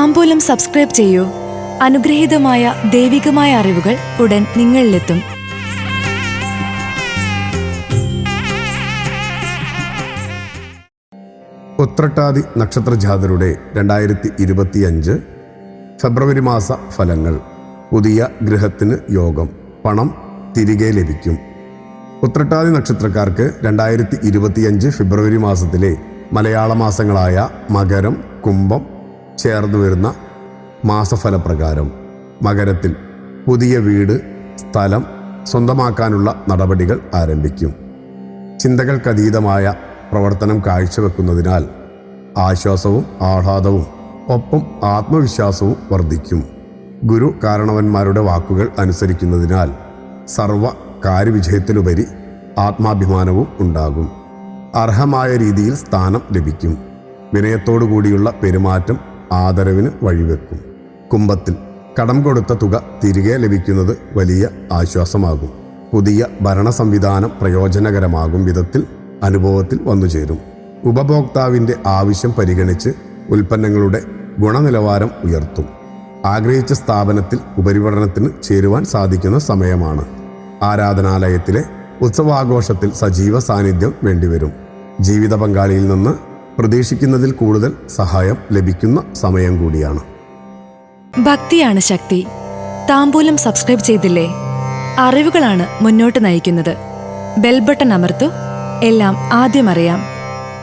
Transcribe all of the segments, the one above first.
താമ്പൂലം subscribe ചെയ്യൂ. അനുഗ്രഹീതമായ ദൈവികമായ അറിവുകൾ ഉടൻ നിങ്ങളിലെത്തും. ഉത്രട്ടാതി നക്ഷത്രജാതരുടെ രണ്ടായിരത്തി ഇരുപത്തിയഞ്ച് ഫെബ്രുവരി മാസ ഫലങ്ങൾ. പുതിയ ഗ്രഹത്തിന് യോഗം. പണം തിരികെ ലഭിക്കും. ഉത്രട്ടാതി നക്ഷത്രക്കാർക്ക് രണ്ടായിരത്തി ഇരുപത്തിയഞ്ച് ഫെബ്രുവരി മാസത്തിലെ മലയാള മാസങ്ങളായ മകരം കുംഭം ചേർന്നു വരുന്ന മാസഫലപ്രകാരം മകരത്തിൽ പുതിയ വീട് സ്ഥലം സ്വന്തമാക്കാനുള്ള നടപടികൾ ആരംഭിക്കും. ചിന്തകൾക്കതീതമായ പ്രവർത്തനം കാഴ്ചവെക്കുന്നതിനാൽ ആശ്വാസവും ആഹ്ലാദവും ഒപ്പം ആത്മവിശ്വാസവും വർദ്ധിക്കും. ഗുരു കാരണവന്മാരുടെ വാക്കുകൾ അനുസരിക്കുന്നതിനാൽ സർവ കാര്യവിജയത്തിലുപരി ആത്മാഭിമാനവും ഉണ്ടാകും. അർഹമായ രീതിയിൽ സ്ഥാനം ലഭിക്കും. വിനയത്തോടു കൂടിയുള്ള പെരുമാറ്റം ആദരവിന് വഴിവെക്കും. കുംഭത്തിൽ കടം കൊടുത്ത തുക തിരികെ ലഭിക്കുന്നത് വലിയ ആശ്വാസമാകും. പുതിയ ഭരണ സംവിധാനം പ്രയോജനകരമാകും വിധത്തിൽ അനുഭവത്തിൽ വന്നുചേരും ഉപഭോക്താവിന്റെ ആവശ്യം പരിഗണിച്ച് ഉൽപ്പന്നങ്ങളുടെ ഗുണനിലവാരം ഉയർത്തും. ആഗ്രഹിച്ച സ്ഥാപനത്തിൽ ഉപരിപഠനത്തിന് ചേരുവാൻ സാധിക്കുന്ന സമയമാണ്. ആരാധനാലയത്തിലെ ഉത്സവാഘോഷത്തിൽ സജീവ സാന്നിധ്യം വേണ്ടിവരും. ജീവിത പങ്കാളിയിൽ നിന്ന് പ്രതീക്ഷിക്കുന്നതിൽ കൂടുതൽ സഹായം ലഭിക്കുന്ന സമയം കൂടിയാണ്. ഭക്തിയാണ് ശക്തി. താമ്പൂലം സബ്സ്ക്രൈബ് ചെയ്തില്ലേ? അറിവുകളാണ് മുന്നോട്ട് നയിക്കുന്നത്. ബെൽബട്ടൺ അമർത്തു. എല്ലാം ആദ്യം അറിയാം.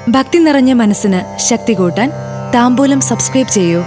ഭക്തി നിറഞ്ഞ മനസ്സിന് ശക്തി കൂട്ടാൻ താമ്പൂലം സബ്സ്ക്രൈബ് ചെയ്യൂ.